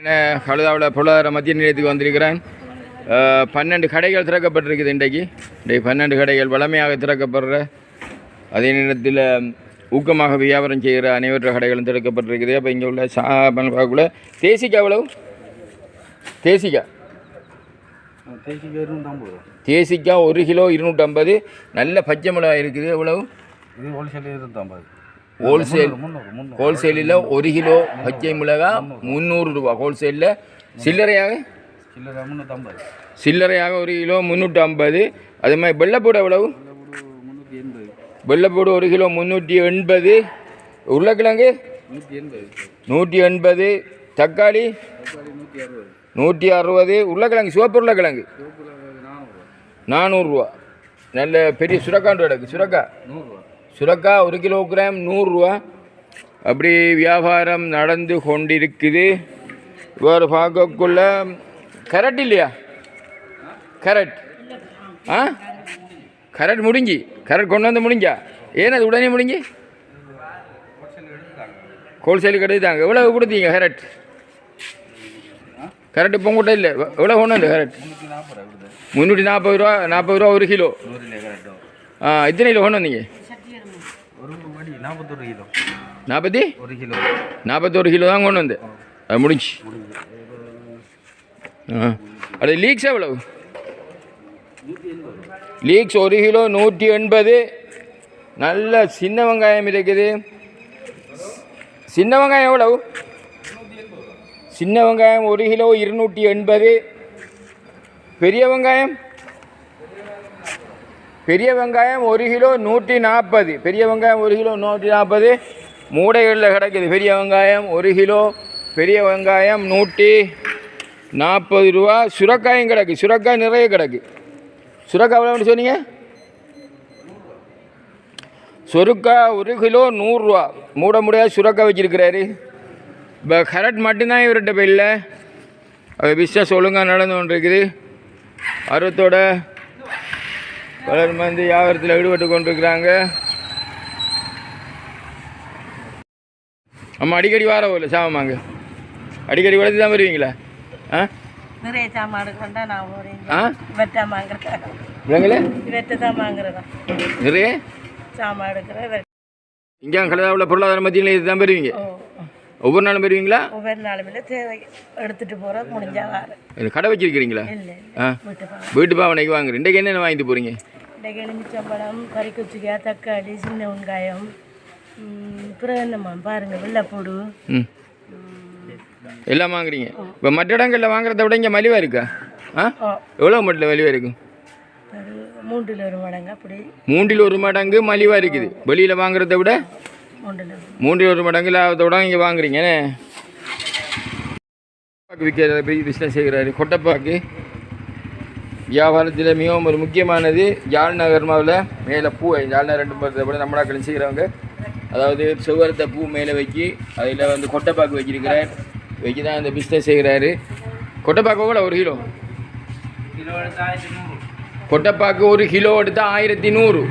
என்ன கழுதாவில் பொருளாதார மத்திய நிலையத்துக்கு வந்திருக்கிறேன் பன்னெண்டு கடைகள் திறக்கப்பட்டிருக்குது இன்றைக்கு. இன்றைக்கு பன்னெண்டு கடைகள் வளமையாக திறக்கப்படுற அதே நேரத்தில் ஊக்கமாக வியாபாரம் செய்கிற அனைவற்ற கடைகளும் திறக்கப்பட்டிருக்குது. அப்போ இங்கே உள்ள பார்க்கக்குள்ள தேசிக்கா எவ்வளவு? தேசிக்கா தேசிக்கு ஒரு கிலோ இருநூற்றம்பது நல்ல பச்சை மிளகாய் இருக்குது. எவ்வளவு? இது ஹோல்சேல் இருநூற்றம்பது ஹோல்சேல் ஹோல்சேலில் ஒரு கிலோ பச்சை மிளகாய் முந்நூறு. ரூபா. ஹோல்சேலில் சில்லறையாக? சில்லறையாக ஒரு கிலோ முந்நூற்றி ஐம்பது அதே மாதிரி வெள்ளைப்பூடு எவ்வளவு? வெள்ளைப்பூடு ஒரு கிலோ முந்நூற்றி எண்பது. உருளைக்கிழங்கு? நூற்றி எண்பது. தக்காளி? நூற்றி அறுபது. உருளைக்கிழங்கு சிவப்பு உருளைக்கிழங்கு? நானூறுரூவா நல்ல பெரிய சுரக்காண்டு கிடக்கு. சுரக்கா? நூறுரூவா சுரக்கா ஒரு கிலோகிராம் நூறுரூவா அப்படி வியாபாரம் நடந்து கொண்டிருக்குது. இவர் பார்க்கக்குள்ள கரட் இல்லையா? கரட். ஆ? கரட் முடிஞ்சு. கரட் கொண்டு வந்து முடிஞ்சா? ஏன் அது உடனே முடிஞ்சு? ஹோல்சேலுக்கு எடுத்தாங்க எவ்வளோ கொடுத்தீங்க கரட்? கரட் இப்போ உங்கள்கிட்ட இல்லை. எவ்வளோ கொண்டு வந்து கரட்? முந்நூற்றி நாற்பது ரூபா. நாற்பது ரூபா ஒரு கிலோ. ஆ எத்தனை கிலோ கொண்டு வந்தீங்க? ஒரு வடி நாற்பத்தொரு கிலோ. நாற்பத்தி? ஒரு கிலோ. நாற்பத்தோரு கிலோ தான் கொண்டு வந்தேன். அது முடிஞ்சு. அது லீக்ஸ் எவ்வளவு? லீக்ஸ் ஒரு கிலோ நூற்றி எண்பது. நல்ல சின்ன வெங்காயம் இருக்குது. சின்ன வெங்காயம் எவ்வளவு? சின்ன வெங்காயம் ஒரு கிலோ இருநூற்றி எண்பது. பெரிய வெங்காயம்? பெரிய வெங்காயம் ஒரு கிலோ நூற்றி நாற்பது. பெரிய வெங்காயம் ஒரு கிலோ நூற்றி நாற்பது. மூடைகளில் கிடைக்குது பெரிய வெங்காயம் ஒரு கிலோ. பெரிய வெங்காயம் நூற்றி நாற்பது ரூபா. சுரக்காயும் கிடக்கு. சுரக்காய் நிறைய கிடக்கு. சுரக்காய் எவ்வளோன்னு சொன்னீங்க? சுருக்காய் ஒரு கிலோ நூறுரூவா மூட முடியாது சுரக்காய் வச்சுருக்கிறாரு. இப்போ கரட் மட்டும்தான் இவர்கிட்ட இப்போ இல்லை. அது பிஸ்னஸ் ஒழுங்காக நடந்து கொண்டிருக்குது. அறுத்தோட அறுவத்தோட பலர் வந்து வியாபாரத்தில் ஈடுபட்டு கொண்டிருக்கிறாங்க. அம்மா அடிக்கடி வார போகல சாமாங்க அடிக்கடி வளர்த்து தான் வருவீங்களா? ஆ? நிறைய சாமான் எடுக்கண்டா நான் ஆ? வெட்டா வாங்குறேன். இல்லைங்களே வெட்ட தான் வாங்குறதா நிறைய? சாமான் எடுக்கிறேன் வெட்ட இங்கே கலதாவில் பொருளாதார மத்தியில் இது தான் பெறுவீங்க ஒவ்வொரு நாளும் பெறுவீங்களா? ஒவ்வொரு நாளுமே தேவை. முடிஞ்சா கடை வச்சிருக்கிறீங்களா? இல்லை ஆ. வீட்டு பாவனைக்கு வாங்குறேன் இன்றைக்கு என்னென்ன வாங்கிட்டு போகிறீங்க இன்றைக்கு எலுமிச்சம்பழம் கறிக்குச்சிக்காய் தக்காளி சின்ன வெங்காயம். பிறகு என்னம்மா? பாருங்க வெள்ளைப்பூடு. எல்லாம் வாங்குறீங்க? இப்போ மற்ற இடங்களில் வாங்குறத விட இங்கே மலிவாக இருக்கா? ஆ? எவ்வளோ மட்டும் மலிவாக இருக்கும் மூன்றில் ஒரு மடங்கு அப்படி. மூன்றில் ஒரு மடங்கு மலிவாக இருக்குது. வெளியில் வாங்குறத விட மூன்றில் ஒரு மடங்கு லாபத்தை விட இங்கே வாங்குறீங்க விற்கிற பிஸ்னஸ் செய்கிறாரு. கொட்டைப்பாக்கு வியாபாரத்தில் மிகவும் ஒரு முக்கியமானது யாழ் நகர்மாவில் மேலே பூ யாழ்னா ரெண்டு பருத்தை விட நம்மளாக்களும் செய்கிறவங்க அதாவது சுவரத்தை பூ மேலே வைக்கி அதில் வந்து கொட்டைப்பாக்கு வச்சிருக்கிறார். வச்சு தான் இந்த பிஸ்னஸ் செய்கிறாரு கொட்டைப்பாக்கு கூட ஒரு கிலோ? கொட்டைப்பாக்கு ஒரு கிலோ எடுத்தால் ஆயிரத்தி நூறு.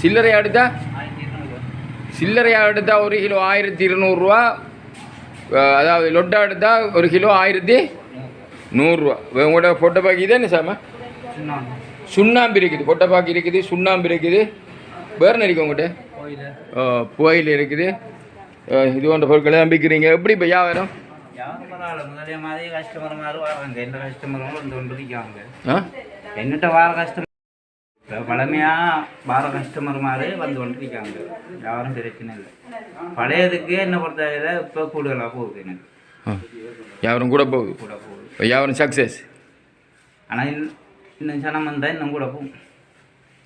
சில்லறையா எடுத்தா ஆயிரத்தி இருநூறு. சில்லறையாக எடுத்தால் ஒரு கிலோ ஆயிரத்தி இருநூறுவா அதாவது லொட்டா எடுத்தால் ஒரு கிலோ ஆயிரத்தி நூறுரூவா உங்களோட கொட்டைப்பாக்கு இதே என்ன சாம? சுண்ணாம்பு. இருக்குது கொட்டைப்பாக்கு இருக்குது சுண்ணாம்பு இருக்குது. வேறு இருக்கு உங்கள்கிட்ட கோயில். புகையில் இருக்குது. இது போன்ற பொருட்களை நம்பிக்கிறீங்க எப்படி இப்போ வியாபாரம்? யாரும் என்னட்ட வார கஸ்டமர் பழமையாக வார கஸ்டமர் மாதிரி வந்து கொண்டு இருக்காங்க யாரும் பிரச்சனை இல்லை. பழையதுக்கு என்ன பொறுத்தவரையில் இப்போ கூடுதலாக போகுது எனக்கு. ஆ. வியாபாரம் கூட போகுது. கூட போகுது. வியாபாரம் சக்ஸஸ் ஆனால் இன்னும் இன்னும் சனம் வந்தால் இன்னும் கூட போகும்.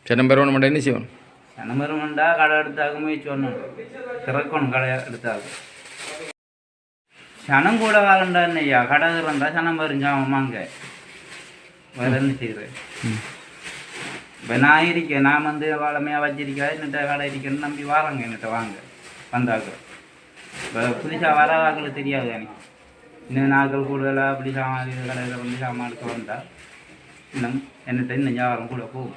சனம் பெறவன மட்டும் என்ன செய்யணும் சனம் வரும் வந்தால் கடை எடுத்தாக முயற்சி பண்ணணும். திறக்கணும் கடை எடுத்தாக சனம் கூட திறந்தா சனம் வரைஞ்சாமாங்க வேற என்ன செய்கிறேன் இப்போ நான் இருக்கேன். நான் வந்து வாழமையாக வச்சிருக்கேன். என்னட்ட கடை இருக்கேன்னு நம்பி வாரங்க என்னட்ட வாங்க. வந்தாங்க இப்போ புதுசாக வராதாக்களுக்கு தெரியாது எனக்கு. இன்னும் நாட்கள் கூடுதலாக அப்படி சாமான் கடையில் வந்து சாமான் எடுக்க வந்தால் கூட போகும்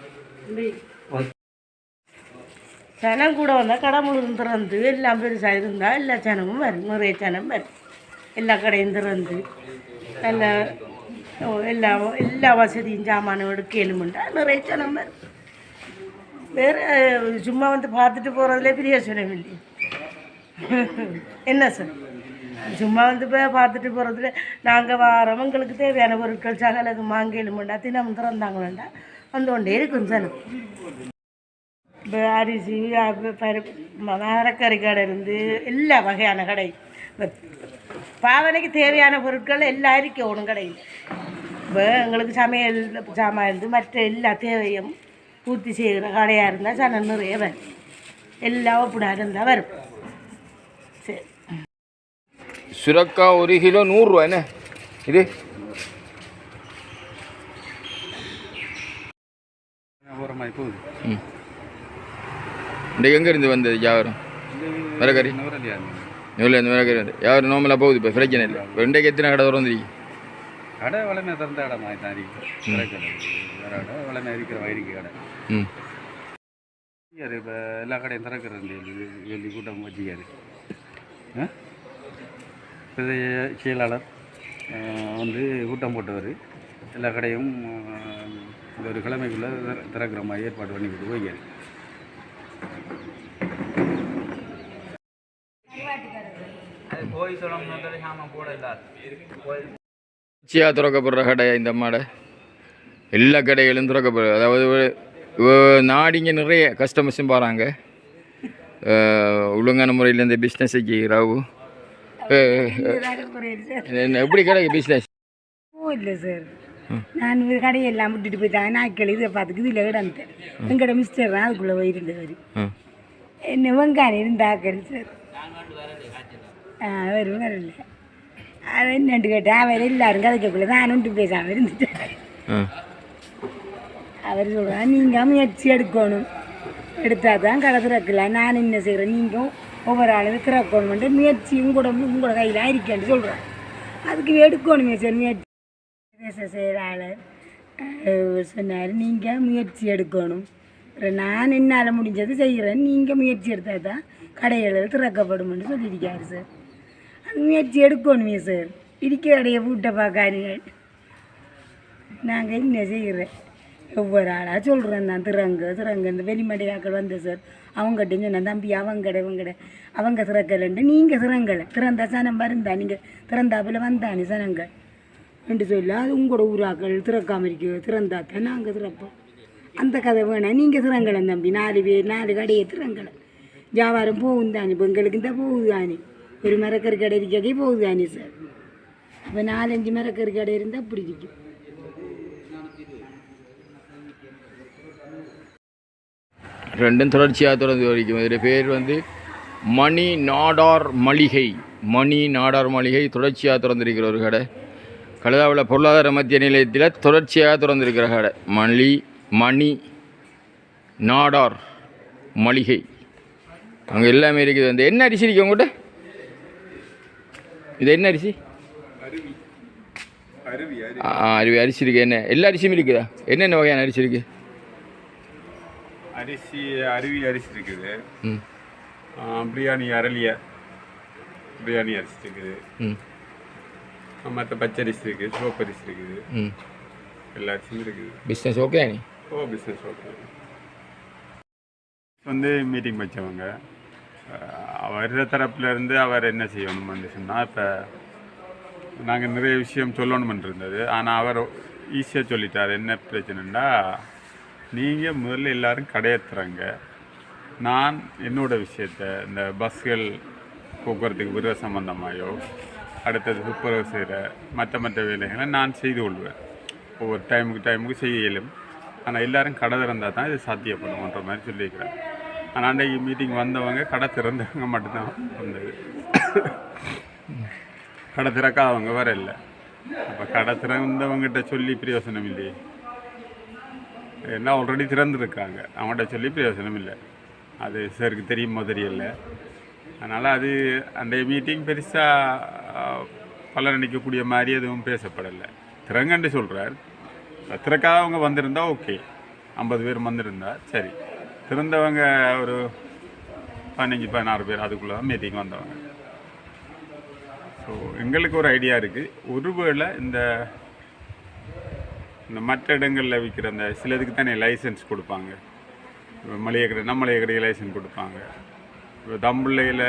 சனம் கூட வந்தால் கடை முழுதும் திறந்து எல்லாம் பெருசாக இருந்தால் எல்லா சனமும் வரும் நிறைய சனம் வரும் எல்லா கடையும் திறந்து நல்ல எல்லா எல்லா வசதியும் சாமானும் எடுக்கலுமுண்டா நிறைய ஜனம் வரும் வேறு சும்மா வந்து பார்த்துட்டு போகிறதுல பிரியோசனம் இல்லை என்ன சார் சும்மா வந்து இப்போ பார்த்துட்டு போகிறதுல நாங்கள் வாரம் எங்களுக்கு தேவையான பொருட்கள் சகலது மாங்கலுமுண்டா தினம் திறந்தாங்க வேண்டாம் வந்து கொண்டே இருக்கும் சார் இப்போ அரிசி அப்ப பருப்பு மரக்கறி கடை இருந்து எல்லா வகையான கடை பாவனைக்கு தேவையான பொருட்கள் எல்லாம் இருக்கணும் கடையில். இப்போ எங்களுக்கு சமையல் சாமான் இருந்து மற்ற எல்லா தேவையும் பூர்த்தி செய்கிற கடையாக இருந்தால் சனம் நிறைய வரும். எல்லாம் ஒப்பிடா இருந்தால் வரும். சரி. சுரக்காய் ஒரு கிலோ நூறுரூவா என்ன? இது? இன்றைக்கு எங்கேருந்து வந்தது வியாபாரம்? நவரலியா நூலேருந்து மரக்கறி வந்து. வியாபாரம் நார்மலாக போகுது இப்போ பிரச்சனை இல்லை. இப்போ இன்றைக்கு எத்தனை கடை திறந்துருக்கு கடை வளமே திறந்த கடை மாதிரி தான் இருக்கு. கடை கடை வேற கடை வளமே இருக்கிற வயிறுக்கு கடை. ம். இப்போ எல்லா கடையும் திறக்கிறது கூட்டம் வச்சுக்காரு. ஆ? இது செயலாளர் வந்து கூட்டம் போட்டவர். எல்லா கடையும் இந்த ஒரு கிழமைக்குள்ளே திறக்கிற மாதிரி ஏற்பாடு பண்ணிக்கிட்டு கொடுத்து போய்க்காரு. அது திறக்கப்படுற கடை இந்த மாடை. எல்லா கடைகளும் திறக்கப்படுது அதாவது நாடிங்க நிறைய கஸ்டமர்ஸும் போகிறாங்க ஒழுங்கான முறையில் இந்த பிஸ்னஸ் செய்கிறாவும் எப்படி கிடைக்கு பிஸ்னஸ் ஓ இல்லை சார். நான் கடையெல்லாம் விட்டுட்டு போயிட்டாங்க நாட்கள் இதை பார்த்துக்கு இதில் கிடந்தேன் எங்கட மிஸ்டர் தான் அதுக்குள்ளே போயிருந்தவர் என்ன வெங்காயம் இருந்தாக்கள் சார். ஆ வரும் வரல. அது என்னண்டு கேட்டேன் அவர் எல்லாரும் கதைக்கக்குள்ள நான் ஒன்று பேசாமல் இருந்துட்டேன் அவர் சொல்கிறார் நீங்கள் முயற்சி எடுக்கணும். எடுத்தால் தான் கடை திறக்கலாம் நான் என்ன செய்கிறேன் நீங்கள் ஒவ்வொரு ஆளும் திறக்கணும்ட்டு முயற்சி உங்களோட உங்களோட கையில் ஆயிருக்கேன்னு சொல்கிறேன் அதுக்கு எடுக்கணுமே சார் முயற்சி. பேச செய்கிற ஆள். சொன்னார் நீங்கள் முயற்சி எடுக்கணும். அப்புறம் நான் என்னால் முடிஞ்சது செய்கிறேன் நீங்கள் முயற்சி எடுத்தால் தான் கடைகள் திறக்கப்படும்னு சொல்லியிருக்காரு சார். அது முயற்சி எடுக்கணுமே சார். இருக்கிற கடையை வீட்டை பார்க்காதீங்க. நாங்கள் என்ன செய்கிறேன் ஒவ்வொரு ஆளாக சொல்கிறேன் நான் திறங்க திறங்க. இந்த வெளிமடையாக்கள் வந்தேன் சார். அவங்ககிட்ட சொன்னேன் தம்பி அவங்கட இவங்கட அவங்க திறக்கலண்டு நீங்கள் திறங்கலை திறந்தா சனம் வருந்தா நீங்கள் திறந்தாப்பில் வந்தானே சனங்கள் என்று சொல்ல அது உங்களோட ஊராக்கள் திறக்காம இருக்கு திறந்தா நாங்கள் திறப்போம் அந்த கதை வேணாம் நீங்கள் திறங்கலை தம்பி. நாலு பேர் நாலு கடையை திறங்கலை. வியாபாரம் போகும் தானே இப்போ எங்களுக்கு தான் போகுது தானே ஒரு மரக்கறி கடை இருக்கே போகுது தானே சார்? அப்போ நாலஞ்சு மரக்கறி கடை இருந்தால் அப்படி இருக்கும் ரெண்டும் தொடர்ச்சியாக திறந்து வரைக்கும். இதில் பேர் வந்து மணி நாடார் மளிகை. மணி நாடார் மளிகை தொடர்ச்சியாக திறந்திருக்கிற ஒரு கடை. கழுதாவில் பொருளாதார மத்திய நிலையத்தில் தொடர்ச்சியாக திறந்திருக்கிற கடை. மணி மணி நாடார் மளிகை. அங்கே எல்லாமே இருக்குது. அந்த என்ன அரிசி இருக்கு உங்கள்கிட்ட இது என்ன அரிசி? ஆ அருவி. அரிசி இருக்குது என்ன? எல்லா அரிசியும் இருக்குதா? என்னென்ன வகையான அரிசி இருக்குது அரிசி அருவி அரிசி இருக்குது பிரியாணி அரளிய பிரியாணி அரிசி இருக்குது மற்ற பச்சரிசி இருக்குது சிவப்பரிசி இருக்குது. ம். எல்லா அரிசியும் இருக்குது பிஸ்னஸ் ஓகே ஓ பிஸ்னஸ் ஓகே வந்து மீட்டிங் வச்சவங்க. வர்ற தரப்புல இருந்து அவர் என்ன செய்யணும்னு சொன்னால் இப்போ நாங்கள் நிறைய விஷயம் சொல்லணும்னு இருந்தது. ஆனால் அவர் ஈஸியாக சொல்லிட்டார். என்ன பிரச்சனைன்னா நீங்கள் முதல்ல எல்லோரும் கடையேற்றுறாங்க நான் என்னோடய விஷயத்த இந்த பஸ்கள் போக்குவரத்துக்கு விடுற சம்மந்தமாயோ அடுத்தது துப்புரவு செய்கிற மற்ற மற்ற வேலைகளை நான் செய்து கொள்வேன். ஒவ்வொரு டைமுக்கு டைமுக்கு செய்ய இயலும். ஆனால் எல்லோரும் கடை திறந்தால் தான் இது சாத்தியப்படும்ன்ற மாதிரி சொல்லியிருக்கிறேன் ஆனால் அன்றைக்கு மீட்டிங் வந்தவங்க கடை திறந்தவங்க மட்டும்தான் வந்தது. கடை திறக்காதவங்க வர இல்லை. அப்போ கடை திறந்தவங்ககிட்ட சொல்லி பிரயோசனம் இல்லையே. ஏன்னா ஆல்ரெடி திறந்துருக்காங்க. அவன்கிட்ட சொல்லி பிரயோசனம் இல்லை. அது சருக்கு தெரியுமோ தெரியல அதனால் அது அந்த மீட்டிங் பெருசாக பலர் நினைக்கக்கூடிய மாதிரி எதுவும் பேசப்படலை. திறங்கண்டு சொல்கிறார் பத்திரக்காதவங்க வந்திருந்தா ஓகே ஐம்பது பேர் வந்திருந்தா சரி. திறந்தவங்க ஒரு பதினஞ்சு பதினாறு பேர் அதுக்குள்ளே தான் மீட்டிங் வந்தவங்க. ஸோ எங்களுக்கு ஒரு ஐடியா இருக்குது ஒருவேளை இந்த இந்த மற்ற இடங்களில் விற்கிற அந்த சிலதுக்கு தானே லைசன்ஸ் கொடுப்பாங்க. மளிகை கடை நம்ம மளிகை கடைக்கு லைசன்ஸ் கொடுப்பாங்க. இப்போ தம்புள்ளையில்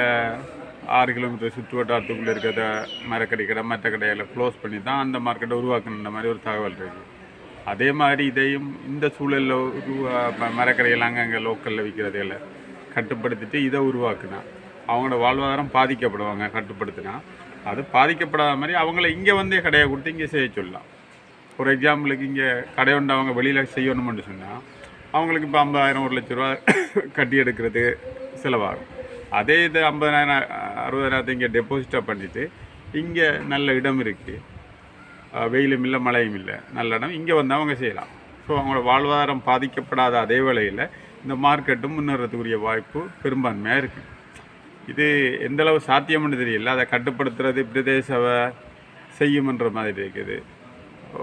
ஆறு கிலோமீட்டர் சுற்று வட்டாரத்துக்குள்ளே இருக்கிற மரக்கடை கடை மற்ற கடையில் க்ளோஸ் பண்ணி தான் அந்த மார்க்கெட்டை உருவாக்கணுன்ற மாதிரி ஒரு தகவல் இருக்குது அதே மாதிரி இதையும் இந்த சூழலில் உருவா மரக்கடையில் அங்கங்கே லோக்கலில் விற்கிறதையில கட்டுப்படுத்திட்டு இதை உருவாக்குனா அவங்களோட வாழ்வாதாரம் பாதிக்கப்படுவாங்க கட்டுப்படுத்தினா. அது பாதிக்கப்படாத மாதிரி அவங்கள இங்கே வந்தே கடையை கொடுத்து இங்கே செய்ய சொல்லலாம். ஒரு எக்ஸாம்பிளுக்கு இங்கே கடை உண்டவங்க அவங்க வெளியில் செய்யணும்னு சொன்னால் அவங்களுக்கு இப்போ ஐம்பதாயிரம் ஒரு லட்ச ரூபா கட்டி எடுக்கிறது செலவாகும். அதே இது ஐம்பதாயிரம் அறுபதாயிரத்தை இங்கே டெபாசிட்டாக பண்ணிவிட்டு இங்கே நல்ல இடம் இருக்குது வெயிலும் இல்லை மழையும் இல்லை நல்ல இடம். இங்கே வந்து அவங்க செய்யலாம். ஸோ அவங்களோட வாழ்வாதாரம் பாதிக்கப்படாத அதே வேளையில் இந்த மார்க்கெட்டும் முன்னேறதுக்குரிய வாய்ப்பு பெரும்பான்மையாக இருக்குது இது எந்தளவு சாத்தியம்னு தெரியல. அதை கட்டுப்படுத்துறது பிரதேசவை செய்யுமன்ற மாதிரி இருக்குது.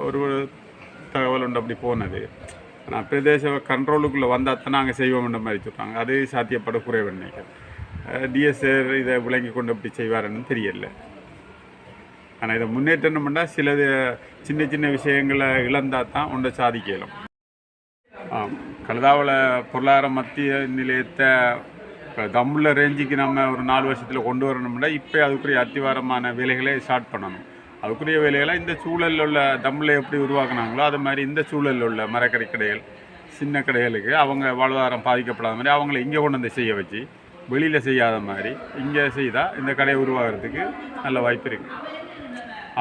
ஒரு ஒரு தகவல் உண்டு அப்படி போனது. ஆனால் பிரதேச கண்ட்ரோலுக்குள்ளே வந்தால் தான் நாங்கள் செய்வோம்ன்ற மாதிரி சொல்கிறாங்க அது சாத்தியப்பட குறைவு நினைக்கிறேன். டிஎஸ்ஆர் இதை விளங்கி கொண்டு எப்படி செய்வாருன்னு தெரியல. ஆனால் இதை முன்னேற்றம் பண்ணால் சிலது சின்ன சின்ன விஷயங்களை இழந்தால் தான் ஒன்றை சாதிக்கலாம். ஆம் கழுதாவில் பொருளாதார மத்திய நிலையத்தை இப்போ தம்முள்ள ரேஞ்சுக்கு நம்ம ஒரு நாலு வருஷத்தில் கொண்டு வரணும்னா இப்போ அதுக்குரிய அத்திவாரமான வேலைகளை ஸ்டார்ட் பண்ணணும். அதுக்குரிய வேலைகளை இந்த சூழலில் உள்ள தமிழை எப்படி உருவாக்குனாங்களோ அது மாதிரி இந்த சூழலில் உள்ள மரக்கடை கடைகள் சின்ன கடைகளுக்கு அவங்க வாழ்வாதாரம் பாதிக்கப்படாத மாதிரி அவங்கள இங்கே கொண்டு வந்து செய்ய வச்சு வெளியில் செய்யாத மாதிரி இங்கே செய்தால் இந்த கடையை உருவாகிறதுக்கு நல்ல வாய்ப்பு இருக்குது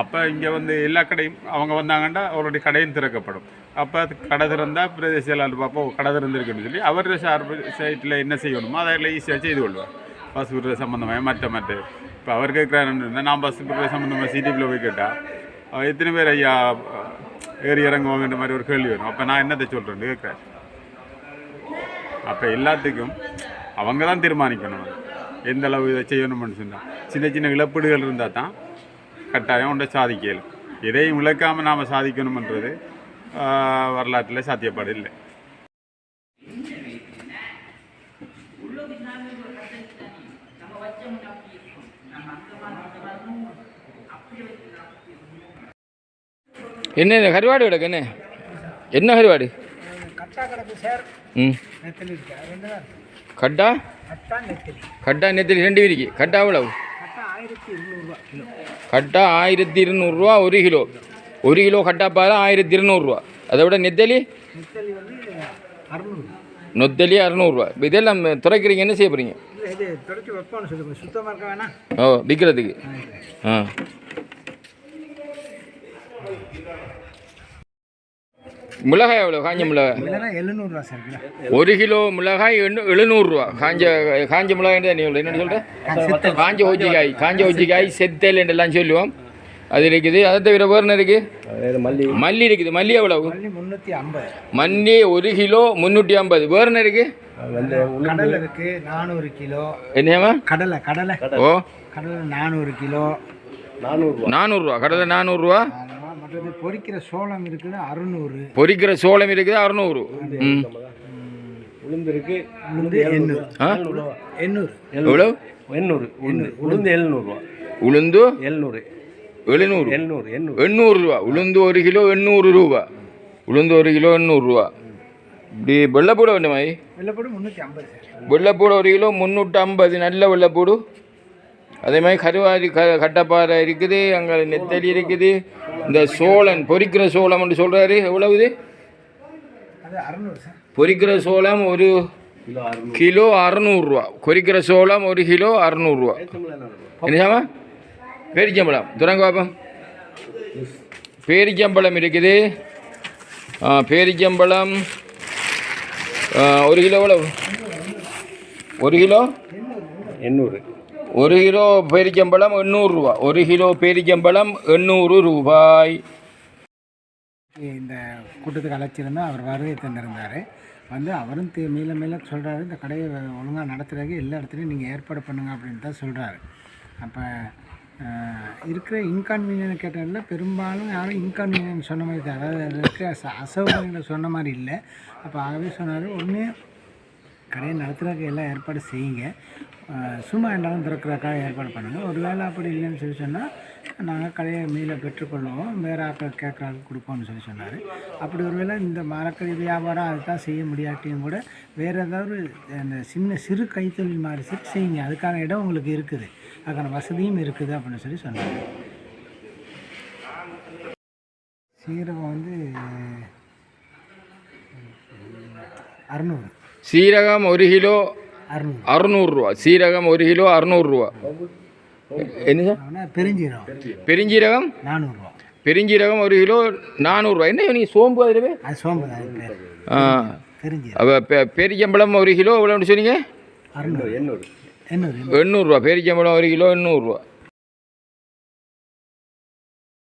அப்போ இங்கே வந்து எல்லா கடையும் அவங்க வந்தாங்கன்னா அவருடைய கடையும் திறக்கப்படும். அப்போ கடை திறந்தால் பிரதேச செயலாளர் பார்ப்போம் கடை திறந்திருக்குன்னு சொல்லி அவர் சார்பு சைட்டில் என்ன செய்யணுமோ அதில் ஈஸியாக செய்து கொள்வார். பஸ் சம்மந்தமாக மற்ற மற்ற இப்போ அவர் கேட்குறாருன்னு நான் பஸ் விடுறது சம்மந்தமாக சிடிபியில் போய் கேட்டால் அவர் எத்தனை பேர் ஐயா ஏறி இறங்குவாங்கன்ற மாதிரி ஒரு கேள்வி வரும். அப்போ நான் என்னத்தை சொல்கிறேன்னு கேட்குறேன் அப்போ எல்லாத்துக்கும் அவங்க தான் தீர்மானிக்கணும். எந்த அளவு இதை செய்யணும்னு சொன்னால் சின்ன சின்ன இழப்பீடுகள் இருந்தால் தான் கட்டாயம் உண்டை சாதிக்கல எதையும் இழக்காமல் நாம் சாதிக்கணுமன்றது வரலாற்றில் சாத்தியப்பாடு இல்லை. என்ன இது கருவாடு கிடக்கு என்ன என்ன கருவாடு? ம். கட்டா? கட்டா நெத்திலி ரெண்டு விரிக்கு. கட்டா எவ்வளவு? கட்டா ஆயிரத்தி இருநூறுவா ஒரு கிலோ. ஒரு கிலோ கட்டா பால் ஆயிரத்தி இருநூறுவா. அதை விட நெத்தலி? நொத்தலி அறநூறுவா. இதெல்லாம் துறைக்கிறீங்க என்ன செய்ய போகிறீங்க ஓ விற்கிறதுக்கு ஆ. மிளகாய் எவ்வளோ காஞ்ச மிளகாய். இல்லைன்னா எழுநூறுவா சார் ஒரு கிலோ மிளகாய் எழுநூறுரூவா. காஞ்ச காஞ்ச மிளகாய் நீ சொல்ற? என்ன சொல்கிற காஞ்ச ஒஜிக்காய் காஞ்ச ஒஜிக்காய் செத்தல். எல்லாம் சொல்லுவோம். அது இருக்குது. அதை தவிர வேறு என்ன இருக்குது மல்லி. மல்லி இருக்குது. மல்லி எவ்வளவு? மல்லி முந்நூற்றி ஐம்பது. மல்லி ஒரு கிலோ முந்நூற்றி ஐம்பது. வேறு என்ன இருக்குது கடலை இருக்கு. நானூறு கிலோ. என்னேமா கடலை கடலை. ஓ. கடலை நானூறு கிலோ. நானூறுரூவா கடலை நானூறுரூவா ஆமா, மற்றது பொரிக்கிற சோளம் இருக்குது அறுநூறு. பொரிக்கிற சோளம் இருக்குது அறநூறு. ம். உளுந்து எண்ணூறு. எண்ணூறு. எவ்வளோ எண்ணூறு. உளுந்து. உளுந்து எழுநூறுவா. உளுந்து? எழுநூறு. எழுநூறு. எண்ணூறு. எண்ணூறு ரூபா. உளுந்து ஒரு கிலோ எண்ணூறு ரூபா. உளுந்து ஒரு கிலோ எண்ணூறு ரூபா. இப்படி வெள்ளைப்பூட வேண்டுமா? வெள்ளைப்பூடு முந்நூற்றி ஐம்பது. சார் வெள்ளைப்பூட ஒரு கிலோ முந்நூற்றி ஐம்பது நல்ல வெள்ளைப்பூடு அதே மாதிரி கருவாரி க கட்டப்பாறை இருக்குது. அங்கே நெத்தலி இருக்குது. இந்த சோளன் பொரிக்கிற சோளம்னு சொல்கிறாரு எவ்வளவு இது? அது அறுநூறு சார். பொரிக்கிற சோளம் ஒரு கிலோ அறநூறுரூவா பொரிக்கிற சோளம் ஒரு கிலோ அறநூறுரூவா என்னசாமா பேரிச்சம்பழம் துறங்க பாப்போம். பேரிச்சம்பழம் இருக்குது. ஆ, பேரிச்சம்பழம் ஒரு கிலோ எவ்வளவு? ஒரு கிலோ? எண்ணூறு. ஒரு கிலோ பேரிச்சம்பழம் எண்ணூறுரூவா ஒரு கிலோ பேரிச்சம்பழம் எண்ணூறு ரூபாய். இந்த கூட்டத்துக்கு அழைச்சிருந்தால் அவர் வருகை தந்திருந்தார். வந்து அவரும் தி- மேல மேல சொல்கிறாரு இந்த கடையை ஒழுங்காக நடத்துறதுக்கு எல்லா இடத்துலையும் நீங்கள் ஏற்பாடு பண்ணுங்க அப்படின்னு தான் சொல்கிறாரு அப்போ இருக்கிற இன்கான்வீனியன் கேட்டதில் பெரும்பாலும் யாரும் இன்கான்வீனியன் சொன்ன மாதிரி தான் அதாவது அதில் இருக்கிற அச- அசௌகரியங்களை சொன்ன மாதிரி இல்லை. அப்போ ஆகவே சொன்னார் ஒன்று கடையை நடத்துறதுக்கு எல்லாம் ஏற்பாடு செய்யுங்க. சும்மா இருந்தாலும் திறக்கிறக்காக ஏற்பாடு பண்ணுங்கள் ஒருவேளை அப்படி இல்லைன்னு சொல்லி சொன்னால் நாங்கள் கடையை மீள பெற்றுக்கொள்வோம் வேறு ஆக்கள் கேட்குறாங்க கொடுப்போம்னு சொல்லி சொன்னார். அப்படி ஒரு வேளை இந்த மரக்கறி வியாபாரம் அதுதான் செய்ய முடியாட்டியும் கூட வேறு ஏதாவது அந்த சின்ன சிறு கைத்தொழில் மாதிரி சரி செய்யுங்க. அதுக்கான இடம் உங்களுக்கு இருக்குது. அதுக்கான வசதியும் இருக்குது அப்படின்னு சொல்லி சொன்னார். சீரகம் வந்து அறநூறு. சீரகம் ஒரு கிலோ அறநூறு. அறுநூறுரூவா சீரகம் ஒரு கிலோ அறுநூறுரூவா என்ன பெருஞ்சீரகம். பெருஞ்சீரகம்? நானூறுரூவா பெருஞ்சீரகம் ஒரு கிலோ நானூறுரூவா என்ன நீங்கள் சோம்பு அதில் அது சோம்பு ஆ. பெரியம்பழம் ஒரு கிலோ எவ்வளோன்னு சொன்னீங்க? அறநூறு. எண்ணூறு. எண்ணூறு எண்ணூறுரூவா பெரியம்பழம் ஒரு கிலோ எண்ணூறுரூவா